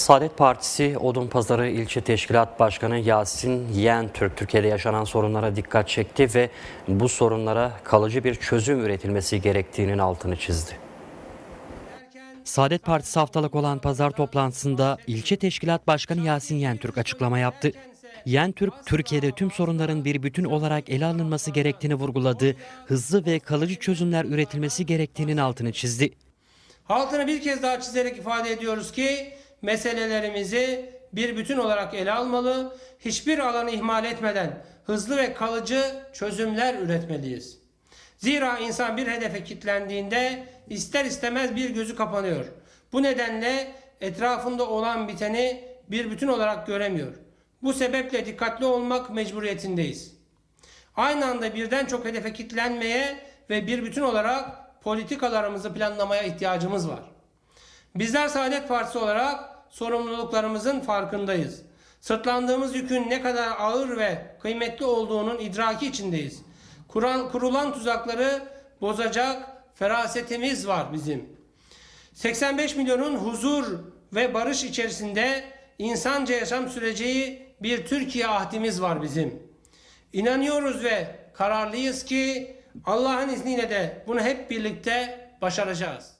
Saadet Partisi Odunpazarı İlçe Teşkilat Başkanı Yasin Yeğentürk Türkiye'de yaşanan sorunlara dikkat çekti ve bu sorunlara kalıcı bir çözüm üretilmesi gerektiğinin altını çizdi. Saadet Partisi haftalık olan pazar toplantısında ilçe teşkilat başkanı Yasin Yentürk açıklama yaptı. Yentürk, Türkiye'de tüm sorunların bir bütün olarak ele alınması gerektiğini vurguladı, hızlı ve kalıcı çözümler üretilmesi gerektiğinin altını çizdi. Altını bir kez daha çizerek ifade ediyoruz ki meselelerimizi bir bütün olarak ele almalı, hiçbir alanı ihmal etmeden hızlı ve kalıcı çözümler üretmeliyiz. Zira insan bir hedefe kilitlendiğinde ister istemez bir gözü kapanıyor. Bu nedenle etrafında olan biteni bir bütün olarak göremiyor. Bu sebeple dikkatli olmak mecburiyetindeyiz. Aynı anda birden çok hedefe kilitlenmeye ve bir bütün olarak politikalarımızı planlamaya ihtiyacımız var. Bizler Saadet Partisi olarak sorumluluklarımızın farkındayız. Sırtlandığımız yükün ne kadar ağır ve kıymetli olduğunun idraki içindeyiz. Kuran, kurulan tuzakları bozacak ferasetimiz var bizim. 85 milyonun huzur ve barış içerisinde insanca yaşam süreceği bir Türkiye ahdimiz var bizim. İnanıyoruz ve kararlıyız ki Allah'ın izniyle de bunu hep birlikte başaracağız.